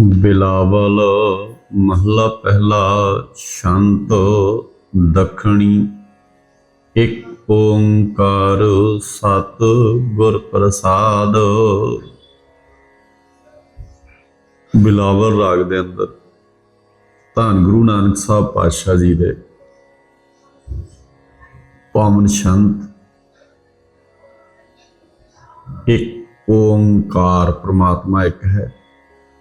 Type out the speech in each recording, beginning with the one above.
ਬਿਲਾਵਲ ਮਹਲਾ ਪਹਿਲਾ ਸ਼ਾਂਤ ਦੱਖਣੀ। ਇੱਕ ਓੰਕਾਰ ਸਤ ਗੁਰ ਪ੍ਰਸਾਦ। ਬਿਲਾਵਲ ਰਾਗ ਦੇ ਅੰਦਰ ਧੰਨ ਗੁਰੂ ਨਾਨਕ ਸਾਹਿਬ ਪਾਤਸ਼ਾਹ ਜੀ ਦੇ ਪਾਵਨ ਸ਼ੰਤ। ਇੱਕ ਓੰਕਾਰ ਪ੍ਰਮਾਤਮਾ ਇੱਕ ਹੈ।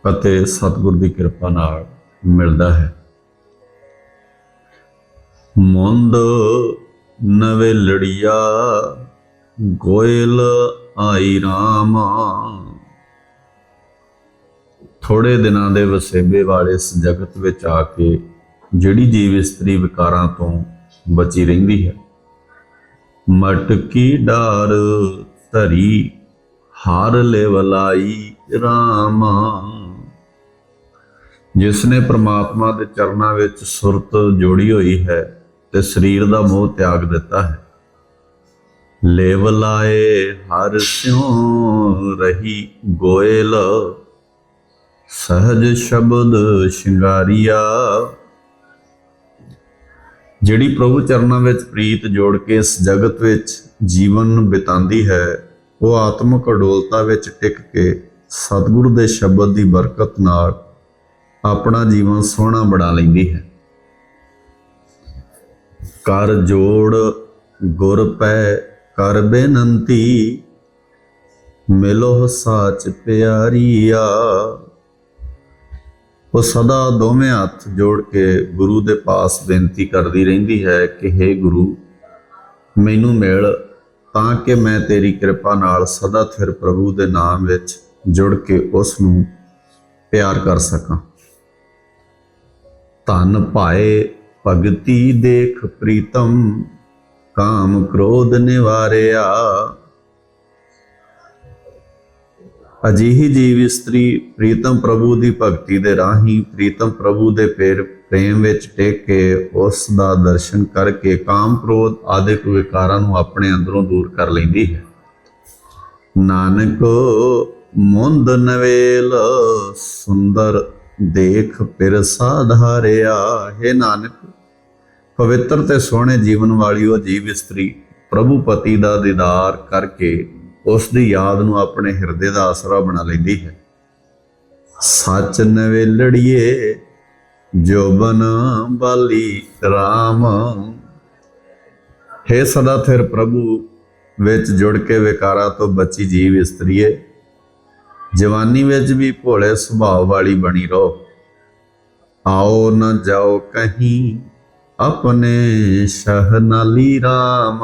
ਅਤੇ ਸਤਿਗੁਰ ਦੀ ਕਿਰਪਾ ਨਾਲ ਮਿਲਦਾ ਹੈ। ਮੁੰਦ ਨਵੇਂ ਲੜੀਆ ਗੋਇਲ ਆਈ ਰਾਮਾ। ਥੋੜੇ ਦਿਨਾਂ ਦੇ ਵਸੇਬੇ ਵਾਲੇ ਇਸ ਜਗਤ ਵਿੱਚ ਆ ਕੇ ਜਿਹੜੀ ਜੀਵ ਇਸਤਰੀ ਵਿਕਾਰਾਂ ਤੋਂ ਬਚੀ ਰਹਿੰਦੀ ਹੈ। ਮਟਕੀ ਡਾਰ ਧਰੀ, ਹਾਰ ਲੈਵਲਾਈ ਰਾਮਾ। ਜਿਸ ਨੇ ਪ੍ਰਮਾਤਮਾ ਦੇ ਚਰਨਾਂ ਵਿੱਚ ਸੁਰਤ ਜੋੜੀ ਹੋਈ ਹੈ ਤੇ ਸਰੀਰ ਦਾ ਮੋਹ ਤਿਆਗ ਦਿੱਤਾ ਹੈ। ਲੇਵਲਾਏ ਹਰ ਸਿਉ ਰਹੀ ਗੋਇਲ, ਸਹਜ ਸ਼ਬਦ ਸ਼ਿੰਗਾਰੀਆ। ਜਿਹੜੀ ਪ੍ਰਭੂ ਚਰਨਾਂ ਵਿੱਚ ਪ੍ਰੀਤ ਜੋੜ ਕੇ ਇਸ ਜਗਤ ਵਿੱਚ ਜੀਵਨ ਬਿਤਾਉਂਦੀ ਹੈ, ਉਹ ਆਤਮਿਕ ਅਡੋਲਤਾ ਵਿੱਚ ਟਿਕ ਕੇ ਸਤਿਗੁਰੂ ਦੇ ਸ਼ਬਦ ਦੀ ਬਰਕਤ ਨਾਲ ਆਪਣਾ ਜੀਵਨ ਸੋਹਣਾ ਬਣਾ ਲੈਂਦੀ ਹੈ। ਕਰ ਜੋੜ ਗੁਰ ਪੈ, ਕਰ ਬੇਨੰਤੀ, ਮਿਲੋ ਸਾਚ ਪਿਆਰੀਆ। ਉਹ ਸਦਾ ਦੋਵੇਂ ਹੱਥ ਜੋੜ ਕੇ ਗੁਰੂ ਦੇ ਪਾਸ ਬੇਨਤੀ ਕਰਦੀ ਰਹਿੰਦੀ ਹੈ ਕਿ हे ਗੁਰੂ, ਮੈਨੂੰ ਮਿਲ ਤਾਂ ਕਿ ਮੈਂ ਤੇਰੀ ਕਿਰਪਾ ਨਾਲ ਸਦਾ ਥਿਰ ਪ੍ਰਭੂ ਦੇ ਨਾਮ ਵਿੱਚ ਜੁੜ ਕੇ ਉਸ ਨੂੰ ਪਿਆਰ ਕਰ ਸਕਾਂ। ਧਨ ਭਾਏ ਭਗਤੀ ਦੇਖ ਪ੍ਰੀਤਮ, ਕਾਮ ਕ੍ਰੋਧ ਨਿਵਾਰਿਆ। ਅਜਿਹੀ ਜੀਵ ਇਸਤਰੀ ਪ੍ਰੀਤਮ ਪ੍ਰਭੂ ਦੀ ਭਗਤੀ ਦੇ ਰਾਹੀਂ ਪ੍ਰੀਤਮ ਪ੍ਰਭੂ ਦੇ ਪੇਰ ਪ੍ਰੇਮ ਵਿੱਚ ਟੇਕ ਕੇ ਉਸ ਦਾ ਦਰਸ਼ਨ ਕਰਕੇ ਕਾਮ ਕ੍ਰੋਧ ਆਦਿਕ ਵਿਕਾਰਾਂ ਨੂੰ ਆਪਣੇ ਅੰਦਰੋਂ ਦੂਰ ਕਰ ਲੈਂਦੀ ਹੈ। ਨਾਨਕ ਮੁੰਦ ਨਵੇਲ ਸੁੰਦਰ ਦੇਖ ਪਿਰ ਸਾਧਾਰਿਆ ਹੈ ਨਾਨਕ, ਪਵਿੱਤਰ ਤੇ ਸੋਹਣੇ ਜੀਵਨ ਵਾਲੀ ਉਹ ਜੀਵ ਇਸਤਰੀ, ਪ੍ਰਭੂ ਪਤੀ ਦਾ ਦੀਦਾਰ ਕਰਕੇ ਉਸ ਦੀ ਯਾਦ ਨੂੰ ਆਪਣੇ ਹਿਰਦੇ ਦਾ ਆਸਰਾ ਬਣਾ ਲੈਂਦੀ ਹੈ। ਸੱਚ ਨਵੇਲੜੀਏ ਜੋਬਨ ਬਾਲੀ RAM ਹੈ ਸਦਾ ਥਿਰ ਪ੍ਰਭੂ, ਵਿੱਚ ਜੁੜ ਕੇ ਵਿਕਾਰਾਂ ਤੋਂ ਬਚੀ ਜੀਵ ਇਸਤਰੀਏ ਜਵਾਨੀ ਵਿੱਚ ਵੀ ਭੋਲੇ ਸੁਭਾਅ ਵਾਲੀ ਬਣੀ ਰਹੋ। ਆਓ ਨਾ ਜਾਓ ਕਹੀਂ ਆਪਣੇ ਸ਼ਹਨਾਲੀ ਰਾਮ।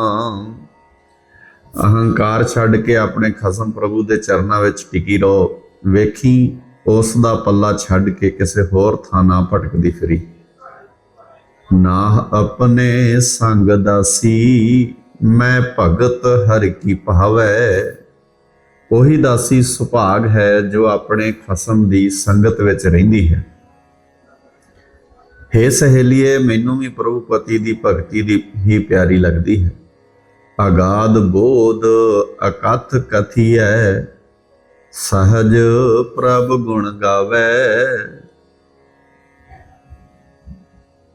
ਅਹੰਕਾਰ ਛੱਡ ਕੇ ਆਪਣੇ ਖਸਮ ਪ੍ਰਭੂ ਦੇ ਚਰਨਾਂ ਵਿੱਚ ਟਿਕੀ ਰਹੋ। ਵੇਖੀ, ਉਸ ਦਾ ਪੱਲਾ ਛੱਡ ਕੇ ਕਿਸੇ ਹੋਰ ਥਾਂ ਨਾ ਭਟਕਦੀ ਫਿਰੀ। ਨਾ ਆਪਣੇ ਸੰਗ ਦਾਸੀ, ਮੈਂ ਭਗਤ ਹਰ ਕੀ ਭਾਵੈ। ਉਹੀ ਦਾਸੀ ਸੁਭਾਗ ਹੈ ਜੋ ਆਪਣੇ ਖਸਮ ਦੀ ਸੰਗਤ ਵਿੱਚ ਰਹਿੰਦੀ ਹੈ। ਹੇ ਸਹੇਲੀਏ, ਮੈਨੂੰ ਵੀ ਪ੍ਰਭੂ ਪਤੀ ਦੀ ਭਗਤੀ ਦੀ ਹੀ ਪਿਆਰੀ ਲੱਗਦੀ ਹੈ। ਅਗਾਧ ਬੋਧ ਅਕਥ ਕਥੀ ਹੈ ਸਹਜ ਪ੍ਰਭ ਗੁਣ ਗਾਵੇ।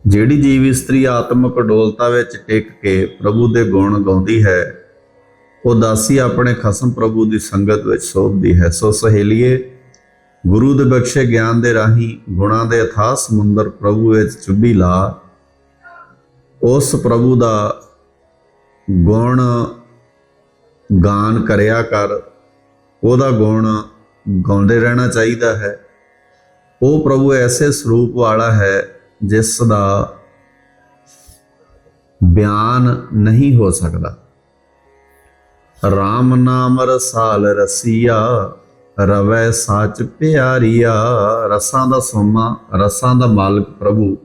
ਜਿਹੜੀ ਜੀਵ ਇਸਤਰੀ ਆਤਮਕ ਡੋਲਤਾ ਵਿੱਚ ਟਿਕ ਕੇ ਪ੍ਰਭੂ ਦੇ ਗੁਣ ਗਾਉਂਦੀ ਹੈ ਉਦਾਸੀ ਆਪਣੇ ਖਸਮ ਪ੍ਰਭੂ ਦੀ ਸੰਗਤ ਵਿੱਚ ਸੋਭਦੀ ਹੈ। ਸੋ ਸਹੇਲੀਏ, ਗੁਰੂ ਦੇ ਬਖਸ਼ੇ ਗਿਆਨ ਦੇ ਰਾਹੀਂ ਗੁਣਾਂ ਦੇ ਅਥਾਹ ਸਮੁੰਦਰ ਪ੍ਰਭੂ ਵਿੱਚ ਚੁੱਭੀ ਲਾ। ਉਸ ਪ੍ਰਭੂ ਦਾ ਗੁਣ ਗਾਨ ਕਰਿਆ ਕਰ। ਉਹਦਾ ਗੁਣ ਗਾਉਂਦੇ ਰਹਿਣਾ ਚਾਹੀਦਾ ਹੈ। ਉਹ ਪ੍ਰਭੂ ਐਸੇ ਸਰੂਪ ਵਾਲਾ ਹੈ ਜਿਸ ਦਾ ਬਿਆਨ ਨਹੀਂ ਹੋ ਸਕਦਾ। RAM ਨਾਮ ਰਸਾਲ ਰਸੀਆ, ਰਵੈ ਸਾਚ ਪਿਆਰੀਆ। ਰਸਾਂ ਦਾ ਸੋਮਾ, ਰਸਾਂ ਦਾ ਮਾਲਕ ਪ੍ਰਭੂ।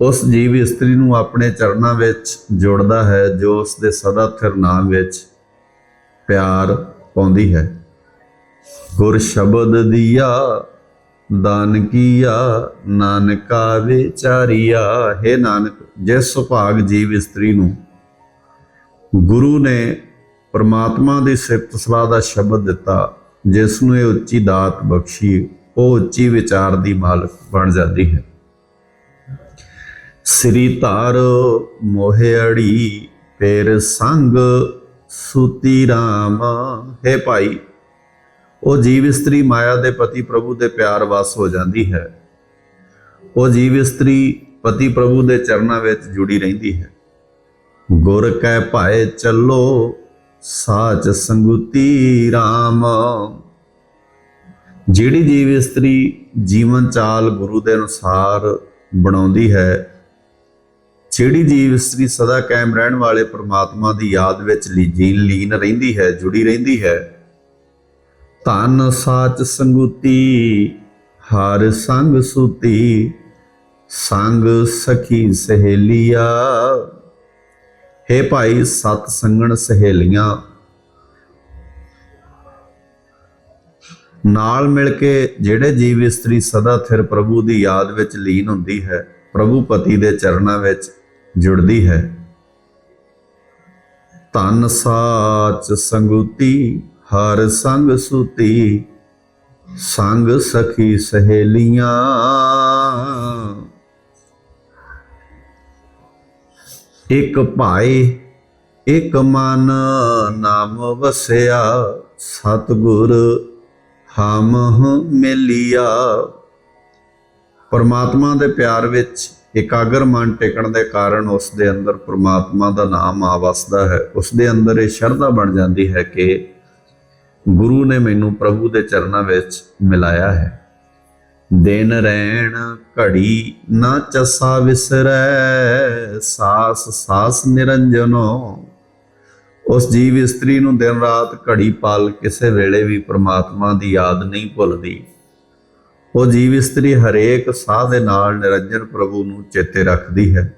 ਉਸ ਜੀਵ ਇਸਤਰੀ ਨੂੰ ਆਪਣੇ ਚਰਨਾਂ ਵਿੱਚ ਜੋੜਦਾ ਹੈ, ਜੋ ਉਸ ਦੇ ਸਦਾ ਥਿਰ ਨਾਮ ਵਿੱਚ ਪਿਆਰ ਪਾਉਂਦੀ ਹੈ। ਗੁਰ ਸ਼ਬਦ ਦੀਆ, ਦਾਨ ਕੀਆ, ਨਾਨਕਾ ਵਿਚਾਰੀਆ। ਹੈ ਨਾਨਕ, ਜਿਸ ਸੁਭਾਗ ਜੀਵ ਇਸਤਰੀ ਨੂੰ ਗੁਰੂ ਨੇ ਪਰਮਾਤਮਾ ਦੀ ਸਿਫਤ ਸਲਾਹ ਦਾ ਸ਼ਬਦ ਦਿੱਤਾ ਜਿਸ ਨੂੰ ਇਹ ਉੱਚੀ ਦਾਤ ਬਖਸ਼ੀ, ਉਹ ਉੱਚੀ ਵਿਚਾਰ ਦੀ ਮਾਲਕ ਬਣ ਜਾਂਦੀ ਹੈ। ਸ੍ਰੀ ਧਾਰ ਮੋਹਿ ਅੜੀ, ਫੇਰ ਸੰਗ ਸੂਤੀ RAM ਹੈ ਭਾਈ, ਉਹ ਜੀਵ ਇਸਤਰੀ ਮਾਇਆ ਦੇ ਪਤੀ ਪ੍ਰਭੂ ਦੇ ਪਿਆਰ ਵਸ ਹੋ ਜਾਂਦੀ ਹੈ। ਉਹ ਜੀਵ ਇਸਤਰੀ ਪਤੀ ਪ੍ਰਭੂ ਦੇ ਚਰਨਾਂ ਵਿੱਚ ਜੁੜੀ ਰਹਿੰਦੀ ਹੈ। ਗੁਰ ਕੈ ਭਾਏ ਚੱਲੋ ਸਾਚ ਸੰਗੁਤੀ RAM ਜਿਹੜੀ ਜੀਵ ਇਸਤਰੀ ਜੀਵਨ ਚਾਲ ਗੁਰੂ ਦੇ ਅਨੁਸਾਰ ਬਣਾਉਂਦੀ ਹੈ, ਜਿਹੜੀ ਜੀਵ ਇਸਤਰੀ ਸਦਾ ਕਾਇਮ ਰਹਿਣ ਵਾਲੇ ਪ੍ਰਮਾਤਮਾ ਦੀ ਯਾਦ ਵਿੱਚ ਲੀਨ ਲੀਨ ਰਹਿੰਦੀ ਹੈ, ਜੁੜੀ ਰਹਿੰਦੀ ਹੈ, ਧਨ ਸਾਚ ਸੰਗੁਤੀ, ਹਰ ਸੰਗ ਸੁਤੀ, ਸੰਗ ਸਖੀ ਸਹੇਲੀਆ। ਹੈ ਭਾਈ, ਸਤ ਸੰਗਣ ਸਹੇਲੀਆਂ। ਨਾਲ ਮਿਲ ਕੇ ਜਿਹੜੇ ਜੀਵ ਇਸਤਰੀ ਸਦਾ ਥਿਰ ਪ੍ਰਭੂ ਦੀ ਯਾਦ ਵਿੱਚ ਲੀਨ ਹੁੰਦੀ ਹੈ, ਪ੍ਰਭੂ ਪਤੀ ਦੇ ਚਰਨਾਂ ਵਿੱਚ ਜੁੜਦੀ ਹੈ। ਤਨ ਸਾਚ ਸੰਗੂਤੀ, ਹਰ ਸੰਗ ਸੁਤੀ, ਸੰਗ ਸਖੀ ਸਹੇਲੀਆਂ। ਇੱਕ ਭਾਈ, ਇੱਕ ਮਨ ਨਾਮ ਵਸਿਆ, ਸਤਗੁਰ ਹਮ ਮਿਲਿਆ। ਪਰਮਾਤਮਾ ਦੇ ਪਿਆਰ ਵਿੱਚ ਇਕਾਗਰ ਮਨ ਟਿਕਣ ਦੇ ਕਾਰਨ ਉਸ ਦੇ ਅੰਦਰ ਪਰਮਾਤਮਾ ਦਾ ਨਾਮ ਆ ਵਸਦਾ ਹੈ। ਉਸ ਦੇ ਅੰਦਰ ਇਹ ਸ਼ਰਧਾ ਬਣ ਜਾਂਦੀ ਹੈ ਕਿ ਗੁਰੂ ਨੇ ਮੈਨੂੰ ਪ੍ਰਭੂ ਦੇ ਚਰਨਾਂ ਵਿੱਚ ਮਿਲਾਇਆ ਹੈ। ਦਿਨ ਰਹਿਣ ਘੜੀ ਨਾ ਚਸਾ ਵਿਸਰੈ, ਸਾਸ ਸਾਸ ਨਿਰੰਜਨੋ। ਉਸ ਜੀਵ ਇਸਤਰੀ ਨੂੰ ਦਿਨ ਰਾਤ ਘੜੀ ਪਾਲ ਕਿਸੇ ਵੇਲੇ ਵੀ ਪ੍ਰਮਾਤਮਾ ਦੀ ਯਾਦ ਨਹੀਂ ਭੁੱਲਦੀ। ਉਹ ਜੀਵ ਇਸਤਰੀ ਹਰੇਕ ਸਾਹ ਦੇ ਨਾਲ ਨਿਰੰਜਨ ਪ੍ਰਭੂ ਨੂੰ ਚੇਤੇ ਰੱਖਦੀ ਹੈ।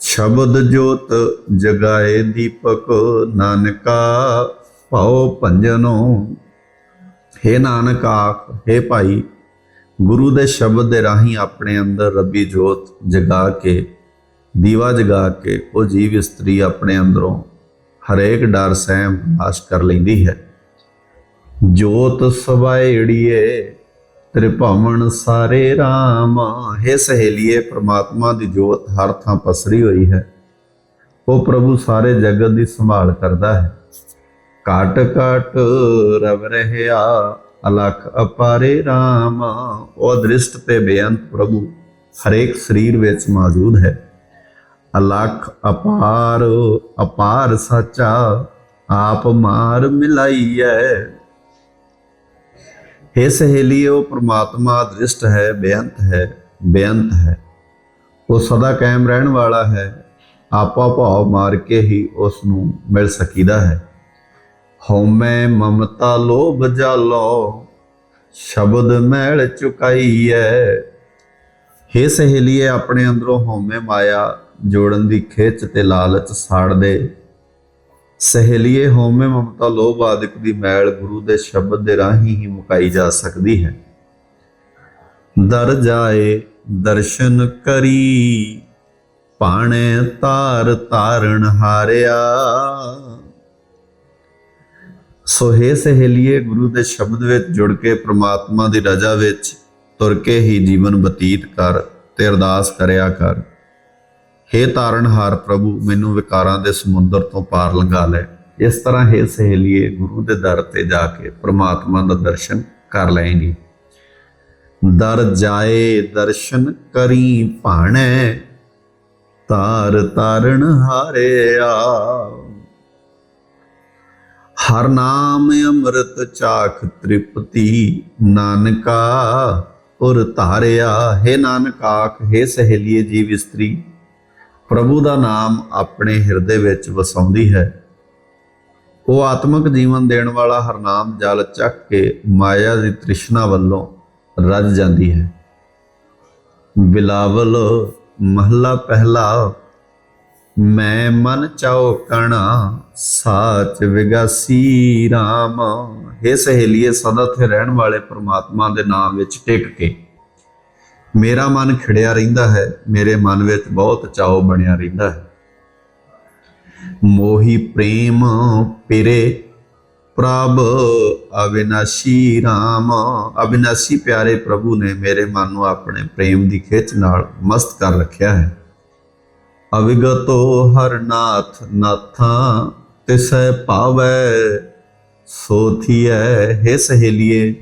ਸ਼ਬਦ ਜੋਤ ਜਗਾਏ ਦੀਪਕ ਨਾਨਕਾ ਭਾਉ ਭੰਜਨੋ। ਹੇ ਨਾਨਕ ਆਖ, ਹੇ ਭਾਈ ਗੁਰੂ ਦੇ ਸ਼ਬਦ ਦੇ ਰਾਹੀਂ ਆਪਣੇ ਅੰਦਰ ਰੱਬੀ ਜੋਤ ਜਗਾ ਕੇ, ਦੀਵਾ ਜਗਾ ਕੇ, ਉਹ ਜੀਵ ਇਸਤਰੀ ਆਪਣੇ ਅੰਦਰੋਂ ਹਰੇਕ ਡਰ ਸਹਿਮ ਨਾਸ਼ ਕਰ ਲੈਂਦੀ ਹੈ। ਜੋਤ ਸਵਾਇੜੀਏ ਤ੍ਰਿਭਵਨ ਸਾਰੇ RAM ਹੈ ਸਹੇਲੀਏ, ਪ੍ਰਮਾਤਮਾ ਦੀ ਜੋਤ ਹਰ ਥਾਂ ਪਸਰੀ ਹੋਈ ਹੈ। ਉਹ ਪ੍ਰਭੂ ਸਾਰੇ ਜਗਤ ਦੀ ਸੰਭਾਲ ਕਰਦਾ ਹੈ। ਕਾਟ ਕਾਟ ਰਵ ਰਹਿਆ ਅਲਖ ਅਪਾਰੇ RAM ਉਹ ਦ੍ਰਿਸ਼ਟ ਤੇ ਬੇਅੰਤ ਪ੍ਰਭੂ ਹਰੇਕ ਸਰੀਰ ਵਿੱਚ ਮੌਜੂਦ ਹੈ। ਅਲਖ ਅਪਾਰ ਅਪਾਰ ਸੱਚਾ, ਆਪ ਮਾਰ ਮਿਲਾਈਐ। हे ਸਹੇਲੀ ਉਹ ਪ੍ਰਮਾਤਮਾ ਦ੍ਰਿਸ਼ਟ ਹੈ, ਬੇਅੰਤ ਹੈ ਬੇਅੰਤ ਹੈ। ਉਹ ਸਦਾ ਕਾਇਮ ਰਹਿਣ ਵਾਲਾ ਹੈ ਆਪਾ ਭਾਵ ਮਾਰ ਕੇ ਹੀ ਉਸ ਨੂੰ ਮਿਲ ਸਕੀਦਾ ਹੈ। ਹਉਮੈ ਮਮਤਾ ਲੋਭ ਜਾਲੋ, ਸ਼ਬਦ ਮੈਲ ਚੁਕਾਈਐ। हे ਸਹੇਲੀਏ, ਆਪਣੇ ਅੰਦਰੋਂ ਹਉਮੈ ਮਾਇਆ ਜੋੜਨ ਦੀ ਖੇਚ ਤੇ ਲਾਲਚ ਸਾੜ ਦੇ। ਸਹੇਲੀਏ, ਹਉਮੈ ਮਮਤਾ ਲੋਭ ਆਦਿਕ ਦੀ ਮੈਲ ਗੁਰੂ ਦੇ ਸ਼ਬਦ ਦੇ ਰਾਹੀਂ ਹੀ ਮੁਕਾਈ ਜਾ ਸਕਦੀ ਹੈ। ਦਰ ਜਾਏ, ਦਰਸ਼ਨ ਕਰੀ ਪਾਣੇ ਤਾਰ ਤਾਰਨ ਹਾਰਿਆ। ਸੋ ਹੈ ਸਹੇਲੀਏ, ਗੁਰੂ ਦੇ ਸ਼ਬਦ ਵਿੱਚ ਜੁੜ ਕੇ ਪ੍ਰਮਾਤਮਾ ਦੀ ਰਜ਼ਾ ਵਿੱਚ ਤੁਰ ਕੇ ਹੀ ਜੀਵਨ ਬਤੀਤ ਕਰ ਤੇ ਅਰਦਾਸ ਕਰਿਆ ਕਰ। हे ਤਾਰਨਹਾਰ ਪ੍ਰਭੂ, ਮੈਨੂੰ ਵਿਕਾਰਾਂ ਦੇ ਸਮੁੰਦਰ ਤੋਂ ਪਾਰ ਲੰਘਾ ਲੈ। ਇਸ ਤਰ੍ਹਾਂ ਹੈ ਸਹੇਲੀਏ, ਗੁਰੂ ਦੇ ਦਰ ਤੇ ਜਾ ਕੇ ਪ੍ਰਮਾਤਮਾ ਦਾ ਦਰਸ਼ਨ ਕਰ ਲੈਂਗੀ। ਦਰ ਜਾਏ, ਦਰਸ਼ਨ ਕਰੀ ਭਾਣੈ, ਤਾਰ ਤਾਰਨ ਹਾਰਿਆ ਹਰ ਨਾਮ ਅੰਮ੍ਰਿਤ ਚਾਖ ਤ੍ਰਿਪਤੀ, ਨਾਨਕਾ ਉਰ ਧਾਰਿਆ, ਹੈ ਨਾਨਕ ਆਖ, ਹੈ ਸਹੇਲੀਏ ਜੀਵ ਇਸਤਰੀ। ਪ੍ਰਭੂ ਦਾ ਨਾਮ ਆਪਣੇ ਹਿਰਦੇ ਵਿੱਚ ਵਸਾਉਂਦੀ ਹੈ। ਉਹ ਆਤਮਿਕ ਜੀਵਨ ਦੇਣ ਵਾਲਾ ਹਰਨਾਮ ਜਲ ਚੱਕ ਕੇ ਮਾਇਆ ਦੀ ਤ੍ਰਿਸ਼ਨਾ ਵੱਲੋਂ ਰੱਜ ਜਾਂਦੀ ਹੈ। ਬਿਲਾਵਲ ਮਹੱਲਾ ਪਹਿਲਾ ਮੈਂ ਮਨ ਚਾਉ ਕਣਾ ਸਾਚ ਵਿਗਾਸੀ RAM हे ਸਹੇਲੀਏ, ਸਦਾ ਤੇ ਰਹਿਣ ਵਾਲੇ ਪ੍ਰਮਾਤਮਾ ਦੇ ਨਾਮ ਵਿੱਚ ਟਿਕ ਕੇ। ਮੇਰਾ ਮਨ ਖਿੜਿਆ ਰਹਿੰਦਾ ਹੈ, ਮੇਰੇ ਮਨ ਵਿੱਚ ਬਹੁਤ ਚਾਉ ਬਣਿਆ ਰਹਿੰਦਾ ਹੈ। ਮੋਹੀ ਪ੍ਰੇਮ ਪਿਰੇ, ਪ੍ਰਭ ਅਵਿਨਾਸ਼ੀ RAM ਅਵਿਨਾਸ਼ੀ ਪਿਆਰੇ ਪ੍ਰਭੂ ਨੇ ਮੇਰੇ ਮਨ ਨੂੰ ਆਪਣੇ ਪ੍ਰੇਮ ਦੀ ਖਿੱਚ ਨਾਲ ਮਸਤ ਕਰ ਰੱਖਿਆ ਹੈ। ਅਵਿਗਤੋ ਹਰ ਨਾਥ ਨਾਥਾਂ, ਤਿਸੈ ਭਾਵੈ ਸੋਥੀਐ ਹੈ ਸਹੇਲੀਏ।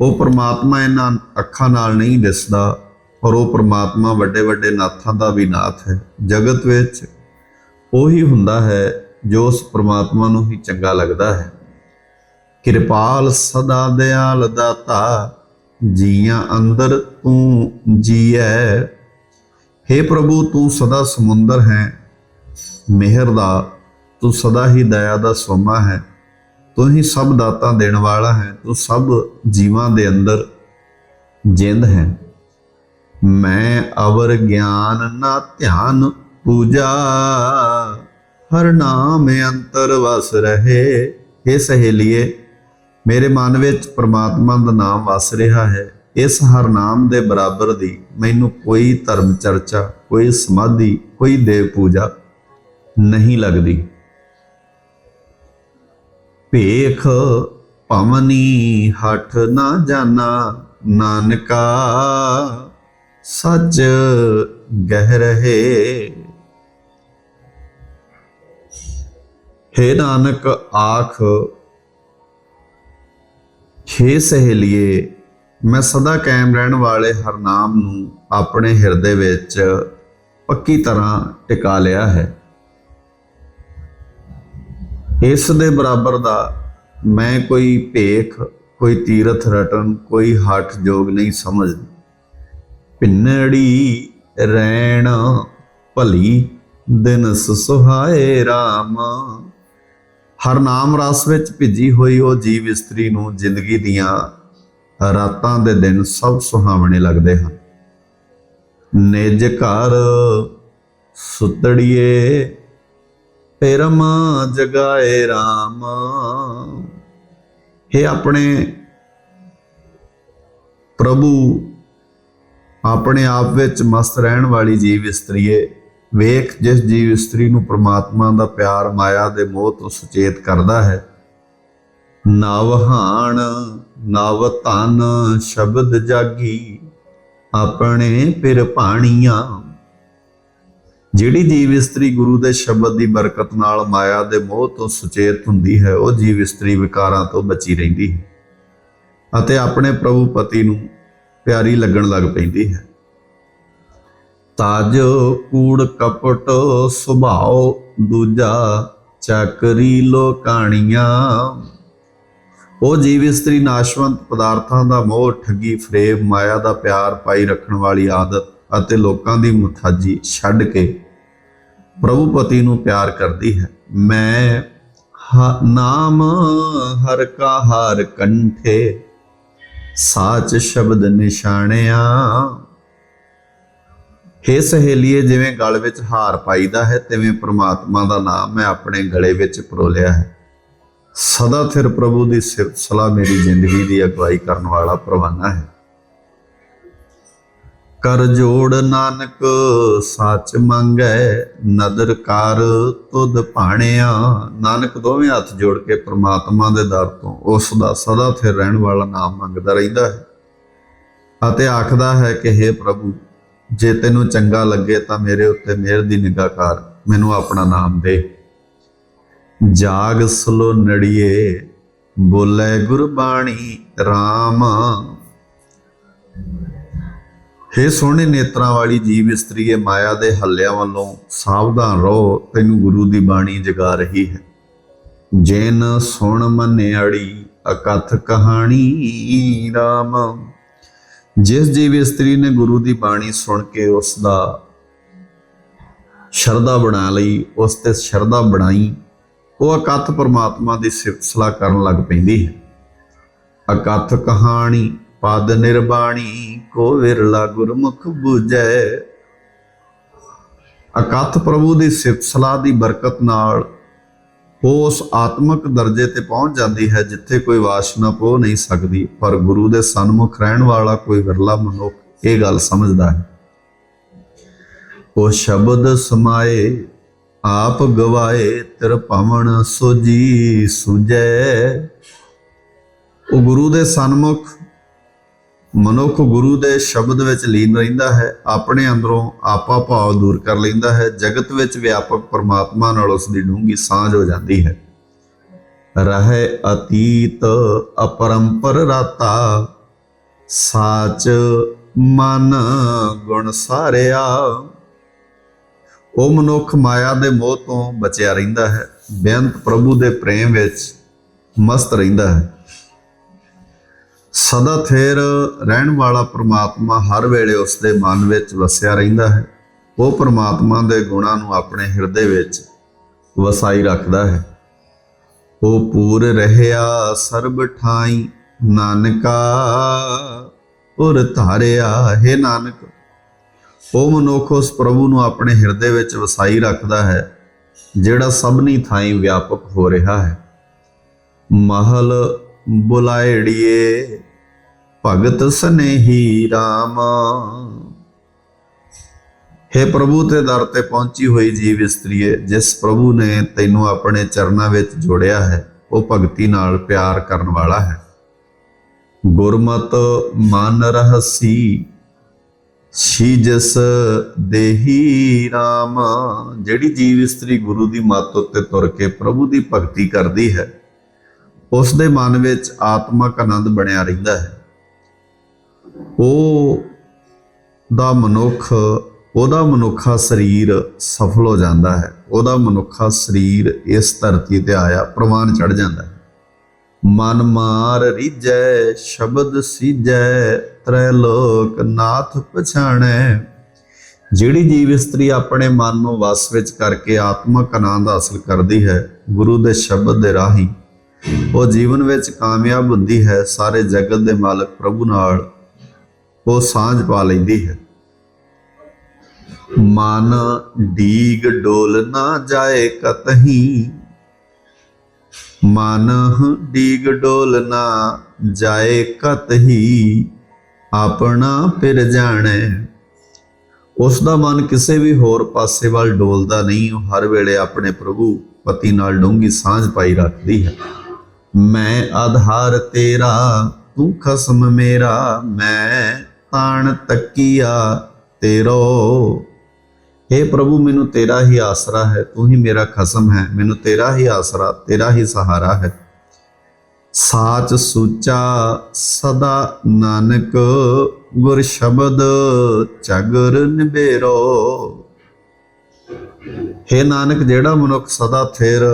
ਉਹ ਪ੍ਰਮਾਤਮਾ ਇਹਨਾਂ ਅੱਖਾਂ ਨਾਲ ਨਹੀਂ ਦਿਸਦਾ, ਪਰ ਉਹ ਪ੍ਰਮਾਤਮਾ ਵੱਡੇ ਵੱਡੇ ਨਾਥਾਂ ਦਾ ਵੀ ਨਾਥ ਹੈ। ਜਗਤ ਵਿੱਚ ਉਹੀ ਹੁੰਦਾ ਹੈ ਜੋ ਉਸ ਪ੍ਰਮਾਤਮਾ ਨੂੰ ਹੀ ਚੰਗਾ ਲੱਗਦਾ ਹੈ। ਕਿਰਪਾਲ ਸਦਾ ਦਿਆਲ ਦਾਤਾ, ਜੀਆਂ ਅੰਦਰ ਤੂੰ ਜੀਐ। हे ਪ੍ਰਭੂ, ਤੂੰ ਸਦਾ ਸਮੁੰਦਰ ਹੈ, ਮਿਹਰ ਦਾ, ਤੂੰ ਸਦਾ ਹੀ ਦਇਆ ਦਾ ਸੋਮਾ ਹੈ, ਤੂੰ ਹੀ ਸਭ ਦਾਤਾ ਦੇਣ ਵਾਲਾ ਹੈ, ਤੂੰ ਸਭ ਜੀਵਾਂ ਦੇ ਅੰਦਰ ਜਿੰਦ ਹੈ। ਮੈਂ ਅਵਰ ਗਿਆਨ ਨਾ ਧਿਆਨ ਪੂਜਾ, ਹਰ ਨਾਮ ਅੰਤਰ ਵਸ ਰਹੇ। ਇਹ ਸਹੇਲੀਏ, ਮੇਰੇ ਮਨ ਵਿੱਚ ਪ੍ਰਮਾਤਮਾ ਦਾ ਨਾਮ ਵਸ ਰਿਹਾ ਹੈ। ਇਸ ਹਰਨਾਮ ਦੇ ਬਰਾਬਰ ਦੀ ਮੈਨੂੰ ਕੋਈ ਧਰਮ ਚਰਚਾ, ਕੋਈ ਸਮਾਧੀ, ਕੋਈ ਦੇਵ ਪੂਜਾ ਨਹੀਂ ਲੱਗਦੀ। ਭੇਖ ਭਵਨੀ ਹਠ ਨਾ ਜਾਣਾ ਨਾਨਕਾ ਸੱਚ ਗਹਿ ਰਹੇ। ਹੇ ਨਾਨਕ, ਆਖ ਹੇ ਸਹੇਲੀਏ ਮੈਂ ਸਦਾ ਕਾਇਮ ਰਹਿਣ ਵਾਲੇ ਹਰਨਾਮ ਨੂੰ ਆਪਣੇ ਹਿਰਦੇ ਵਿੱਚ ਪੱਕੀ ਤਰ੍ਹਾਂ ਟਿਕਾ ਲਿਆ ਹੈ। ਇਸ ਦੇ ਬਰਾਬਰ ਦਾ ਮੈਂ ਕੋਈ ਭੇਖ, ਕੋਈ ਤੀਰਥ ਰਟਨ, ਕੋਈ ਹੱਠ ਜੋਗ ਨਹੀਂ ਸਮਝਦੀ। ਪਿੰਨੜੀ ਰਹਿਣ ਭਲੀ, ਦਿਨ ਸੁਹਾਏ RAM ਹਰ ਨਾਮ ਰਸ ਵਿੱਚ ਭਿੱਜੀ ਹੋਈ ਉਹ ਜੀਵ ਇਸਤਰੀ ਨੂੰ ਜ਼ਿੰਦਗੀ ਦੀਆਂ ਰਾਤਾਂ ਦੇ ਦਿਨ ਸਭ ਸੁਹਾਵਣੇ ਲੱਗਦੇ ਹਨ। ਨਿਜ ਘਰ ਸੁਤੜੀਏ, ਪਰਮ ਜਗਾਏ RAM ਇਹ ਆਪਣੇ ਪ੍ਰਭੂ, ਆਪਣੇ ਆਪ ਵਿੱਚ ਮਸਤ ਰਹਿਣ ਵਾਲੀ ਜੀਵ ਇਸਤਰੀਏ, ਵੇਖ ਜਿਸ ਜੀਵ ਇਸਤਰੀ ਨੂੰ ਪ੍ਰਮਾਤਮਾ ਦਾ ਪਿਆਰ ਮਾਇਆ ਦੇ ਮੋਹ ਤੋਂ ਸੁਚੇਤ ਕਰਦਾ ਹੈ। ਨਵਹਾਣ ਨਵ ਤਨ ਸ਼ਬਦ ਜਾਗੀ, ਆਪਣੇ ਫਿਰ ਪਾਣੀਆਂ ਜਿਹੜੀ ਜੀਵ ਇਸਤਰੀ ਗੁਰੂ ਦੇ ਸ਼ਬਦ ਦੀ ਬਰਕਤ ਨਾਲ ਮਾਇਆ ਦੇ ਮੋਹ ਤੋਂ ਸੁਚੇਤ ਹੁੰਦੀ ਹੈ, ਉਹ ਜੀਵ ਇਸਤਰੀ ਵਿਕਾਰਾਂ ਤੋਂ ਬਚੀ ਰਹਿੰਦੀ ਹੈ ਅਤੇ ਆਪਣੇ ਪ੍ਰਭੂ ਪਤੀ ਨੂੰ ਪਿਆਰੀ ਲੱਗਣ ਲੱਗ ਪੈਂਦੀ ਹੈ। ਤਜ, ਕੂੜ, ਕਪਟ ਸੁਭਾਉ ਦੂਜਾ ਚੱਕਰੀ ਲੋਕਾਣੀਆਂ। ਉਹ ਜੀਵ ਇਸਤਰੀ ਨਾਸ਼ਵੰਤ ਪਦਾਰਥਾਂ ਦਾ ਮੋਹ, ਠੱਗੀ, ਫਰੇਬ, ਮਾਇਆ ਦਾ ਪਿਆਰ ਪਾਈ ਰੱਖਣ ਵਾਲੀ ਆਦਤ ਅਤੇ ਲੋਕਾਂ ਦੀ ਮੁਥਾਜੀ ਛੱਡ ਕੇ ਪ੍ਰਭੂ ਪਤੀ ਨੂੰ ਪਿਆਰ ਕਰਦੀ ਹੈ। ਮੈਂ ਨਾਮ ਹਰ ਕਾ ਹਰ ਕੰਠੇ, ਸਾਚ ਸ਼ਬਦ ਨਿਸ਼ਾਨਿਆ ਹੇ ਸਹੇਲੀਏ, ਜਿਵੇਂ ਗਲ ਵਿੱਚ ਹਾਰ ਪਾਈਦਾ ਹੈ, ਤਿਵੇਂ ਪ੍ਰਮਾਤਮਾ ਦਾ ਨਾਮ ਮੈਂ ਆਪਣੇ ਗਲੇ ਵਿੱਚ ਪਰੋਲਿਆ ਹੈ। ਸਦਾ ਥਿਰ ਪ੍ਰਭੂ ਦੀ ਸਿਫਤ ਸਲਾਹ ਮੇਰੀ ਜ਼ਿੰਦਗੀ ਦੀ ਅਗਵਾਈ ਕਰਨ ਵਾਲਾ ਪ੍ਰਵਾਨਾ ਹੈ। ਕਰ ਜੋੜ ਨਾਨਕ, ਸੱਚ ਮੰਗੈ, ਨਦਰ ਕਰ ਤੁਧ ਭਾਣਿਆ। ਨਾਨਕ ਦੋਵੇਂ ਹੱਥ ਜੋੜ ਕੇ ਪ੍ਰਮਾਤਮਾ ਦੇ ਦਰ ਤੋਂ ਉਸ ਦਾ ਸਦਾ ਥਿਰ ਰਹਿਣ ਵਾਲਾ ਨਾਮ ਮੰਗਦਾ ਰਹਿੰਦਾ ਹੈ। ਅਤੇ ਆਖਦਾ ਹੈ ਕਿ हे ਪ੍ਰਭੂ, ਜੇ ਤੈਨੂੰ ਚੰਗਾ ਲੱਗੇ ਤਾਂ ਮੇਰੇ ਉੱਤੇ ਮਿਹਰ ਦੀ ਨਿਗਾਹ ਕਰ। ਮੈਨੂੰ ਆਪਣਾ ਨਾਮ ਦੇ। ਜਾਗ ਸਲੋ ਨੜੀਏ, ਬੋਲੇ ਗੁਰਬਾਣੀ RAM ਹੇ ਸੋਹਣੇ ਨੇਤਰਾਂ ਵਾਲੀ ਜੀਵ ਇਸਤਰੀਏ, ਮਾਇਆ ਦੇ ਹੱਲਿਆਂ ਵੱਲੋਂ ਸਾਵਧਾਨ ਰਹੋ, ਤੈਨੂੰ ਗੁਰੂ ਦੀ ਬਾਣੀ ਜਗਾ ਰਹੀ ਹੈ। ਜੇਨ ਸੁਣ ਮੰਨਿਆੜੀ ਅਕਥ ਕਹਾਣੀ RAM ਜਿਸ ਜੀਵ ਇਸਤਰੀ ਨੇ ਗੁਰੂ ਦੀ ਬਾਣੀ ਸੁਣ ਕੇ ਉਸ ਦਾ ਸ਼ਰਧਾ ਬਣਾ ਲਈ, ਉਸ ਤੇ ਸ਼ਰਧਾ ਬਣਾਈ ਉਹ ਅਕਥ ਪਰਮਾਤਮਾ ਦੀ ਸਿਫਤ ਕਰਨ ਲੱਗ ਪੈਂਦੀ ਹੈ। ਅਕਥ ਕਹਾਣੀ, ਪਦ ਨਿਰਬਾਣੀ, ਕੋ ਵਿਰਲਾ ਗੁਰਮੁਖ ਬੂਝੈ। ਅਕਥ ਪ੍ਰਭੂ ਦੀ ਸਿਫਤ ਦੀ ਬਰਕਤ ਨਾਲ ਉਹ ਉਸ ਆਤਮਿਕ ਦਰਜੇ ਤੇ ਪਹੁੰਚ ਜਾਂਦੀ ਹੈ ਜਿੱਥੇ ਕੋਈ ਵਾਸ਼ਨਾ ਪੋ ਨਹੀਂ ਸਕਦੀ। ਪਰ ਗੁਰੂ ਦੇ ਸਨਮੁਖ ਰਹਿਣ ਵਾਲਾ ਕੋਈ ਵਿਰਲਾ ਮਨੁੱਖ ਇਹ ਗੱਲ ਸਮਝਦਾ ਹੈ। ਉਹ ਸ਼ਬਦ ਸਮਾਏ ਆਪ ਗਵਾਏ ਤਿਰ ਸੋਜੀ ਸੁਜੈ ਉਹ ਗੁਰੂ ਦੇ ਸਨਮੁਖ, ਮਨੁੱਖ ਗੁਰੂ ਦੇ ਸ਼ਬਦ ਵਿੱਚ ਲੀਨ ਰਹਿੰਦਾ ਹੈ, ਆਪਣੇ ਅੰਦਰੋਂ ਆਪਾ ਭਾਵ ਦੂਰ ਕਰ ਲੈਂਦਾ ਹੈ, ਜਗਤ ਵਿੱਚ ਵਿਆਪਕ ਪਰਮਾਤਮਾ ਨਾਲ ਉਸ ਦੀ ਡੂੰਘੀ ਸਾਂਝ ਹੋ ਜਾਂਦੀ ਹੈ। ਰਹੇ ਅਤੀਤ ਅਪਰੰਪਰ ਰਾਤਾ, ਸਾਚ ਮਨ ਗੁਣ ਸਾਰਿਆ। ਉਹ ਮਨੁੱਖ ਮਾਇਆ ਦੇ ਮੋਹ ਤੋਂ ਬਚਿਆ ਰਹਿੰਦਾ ਹੈ। ਬੇਅੰਤ ਪ੍ਰਭੂ ਦੇ ਪ੍ਰੇਮ ਵਿੱਚ ਮਸਤ ਰਹਿੰਦਾ ਹੈ। ਸਦਾ ਥੇਰ ਰਹਿਣ ਵਾਲਾ ਪ੍ਰਮਾਤਮਾ ਹਰ ਵੇਲੇ ਉਸ ਦੇ ਮਨ ਵਿੱਚ ਵਸਿਆ ਰਹਿੰਦਾ ਹੈ। ਉਹ ਪ੍ਰਮਾਤਮਾ ਦੇ ਗੁਣਾਂ ਨੂੰ ਆਪਣੇ ਹਿਰਦੇ ਵਿੱਚ ਵਸਾਈ ਰੱਖਦਾ ਹੈ। ਉਹ ਪੂਰ ਰਹਿਆ ਸਰਬ ਠਾਈ ਨਾਨਕਾ, ਉਰ ਧਾਰਿਆ ਹੈ ਨਾਨਕ। ਉਹ ਮਨੁੱਖ ਉਸ ਪ੍ਰਭੂ ਨੂੰ ਆਪਣੇ ਹਿਰਦੇ ਵਿੱਚ ਵਸਾਈ ਰੱਖਦਾ ਹੈ, ਜਿਹੜਾ ਸਭਨੀ ਥਾਈਂ ਵਿਆਪਕ ਹੋ ਰਿਹਾ ਹੈ। ਮਹਲ ਬੁਲਾਇੜੀਏ, ਭਗਤ ਸਨੇਹੀ RAM ਹੈ ਪ੍ਰਭੂ, ਤੇ ਦਰ ਤੇ ਪਹੁੰਚੀ ਹੋਈ ਜੀਵ ਇਸਤਰੀਏ, ਜਿਸ ਪ੍ਰਭੂ ਨੇ ਤੈਨੂੰ ਆਪਣੇ ਚਰਨਾਂ ਵਿੱਚ ਜੋੜਿਆ ਹੈ, ਉਹ ਭਗਤੀ ਨਾਲ ਪਿਆਰ ਕਰਨ ਵਾਲਾ ਹੈ। ਗੁਰਮਤ ਮਨ ਰਹਸੀ ਸ਼ੀ ਜਸ ਦੇਹੀ RAM ਜਿਹੜੀ ਜੀਵ ਇਸਤਰੀ ਗੁਰੂ ਦੀ ਮੱਤ ਉੱਤੇ ਤੁਰ ਕੇ ਪ੍ਰਭੂ ਦੀ ਭਗਤੀ ਕਰਦੀ ਹੈ ਉਸ ਦੇ ਮਨ ਵਿੱਚ ਆਤਮਕ ਆਨੰਦ ਬਣਿਆ ਰਹਿੰਦਾ ਹੈ। ਉਹ ਦਾ ਮਨੁੱਖ, ਉਹਦਾ ਮਨੁੱਖਾ ਸਰੀਰ ਸਫਲ ਹੋ ਜਾਂਦਾ ਹੈ। ਉਹਦਾ ਮਨੁੱਖਾ ਸਰੀਰ ਇਸ ਧਰਤੀ ਤੇ ਆਇਆ, ਪ੍ਰਵਾਨ ਚੜ ਜਾਂਦਾ ਹੈ। ਮਨ ਮਾਰ ਰਿਜੈ ਸ਼ਬਦ ਸੀਜੈ ਤ੍ਰੈ ਲੋਕ ਨਾਥ ਪਛਾਣੈ। ਜਿਹੜੀ ਜੀਵ ਇਸਤਰੀ ਆਪਣੇ ਮਨ ਨੂੰ ਵਸ ਵਿੱਚ ਕਰਕੇ ਆਤਮਕ ਆਨੰਦ ਹਾਸਲ ਕਰਦੀ ਹੈ, ਗੁਰੂ ਦੇ ਸ਼ਬਦ ਦੇ ਰਾਹੀਂ, ਉਹ ਜੀਵਨ ਵਿੱਚ ਕਾਮਯਾਬ ਹੁੰਦੀ ਹੈ, ਸਾਰੇ ਜਗਤ ਦੇ ਮਾਲਕ ਪ੍ਰਭੂ ਨਾਲ ਉਹ ਸਾਂਝ ਪਾ ਲੈਂਦੀ ਹੈ। ਮਨ ਡੀਗ ਡੋਲ ਨਾ ਜਾਏ ਕਤਹੀ ਮਨ ਡੀਗ ਡੋਲ ਨਾ ਜਾਏ ਕਤਹੀ ਆਪਣਾ ਫਿਰ ਜਾਣੈ। ਉਸ ਦਾ ਮਨ ਕਿਸੇ ਵੀ ਹੋਰ ਪਾਸੇ ਵੱਲ ਡੋਲਦਾ ਨਹੀਂ, ਉਹ ਹਰ ਵੇਲੇ ਆਪਣੇ ਪ੍ਰਭੂ ਪਤੀ ਨਾਲ ਡੂੰਗੀ ਸਾਂਝ ਪਾਈ ਰੱਖਦੀ ਹੈ। ਮੈਂ ਆਧਾਰ ਤੇਰਾ, ਤੂੰ ਖਸਮ ਮੇਰਾ, ਮੈਂ ਤਾਣ ਤੱਕੀਆ ਤੇਰੋ। हे ਪ੍ਰਭੂ, ਮੈਨੂੰ ਤੇਰਾ ਹੀ ਆਸਰਾ ਹੈ, ਤੂੰ ਹੀ ਮੇਰਾ ਖਸਮ ਹੈ, ਮੈਨੂੰ ਤੇਰਾ ਹੀ ਆਸਰਾ, ਤੇਰਾ ਹੀ ਸਹਾਰਾ ਹੈ। ਸਾਚ ਸੂਚਾ ਸਦਾ ਨਾਨਕ, ਗੁਰ ਸ਼ਬਦ ਚਗਰ ਨਿਬੇਰੋ हे ਨਾਨਕ, ਜਿਹੜਾ ਮਨੁੱਖ ਸਦਾ ਥਿਰ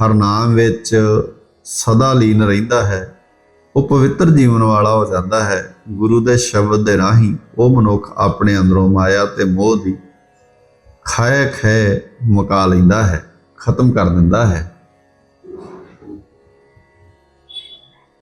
ਹਰਨਾਮ ਵਿੱਚ ਸਦਾ ਲੀਨ ਰਹਿੰਦਾ ਹੈ, ਉਹ ਪਵਿੱਤਰ ਜੀਵਨ ਵਾਲਾ ਹੋ ਜਾਂਦਾ ਹੈ। ਗੁਰੂ ਦੇ ਸ਼ਬਦ ਦੇ ਰਾਹੀਂ ਉਹ ਮਨੁੱਖ ਆਪਣੇ ਅੰਦਰੋਂ ਮਾਇਆ ਤੇ ਮੋਹ ਦੀ ਖਾਏ ਖੈ ਮੁਕਾ ਲੈਂਦਾ ਹੈ ਖਤਮ ਕਰ ਦਿੰਦਾ ਹੈ।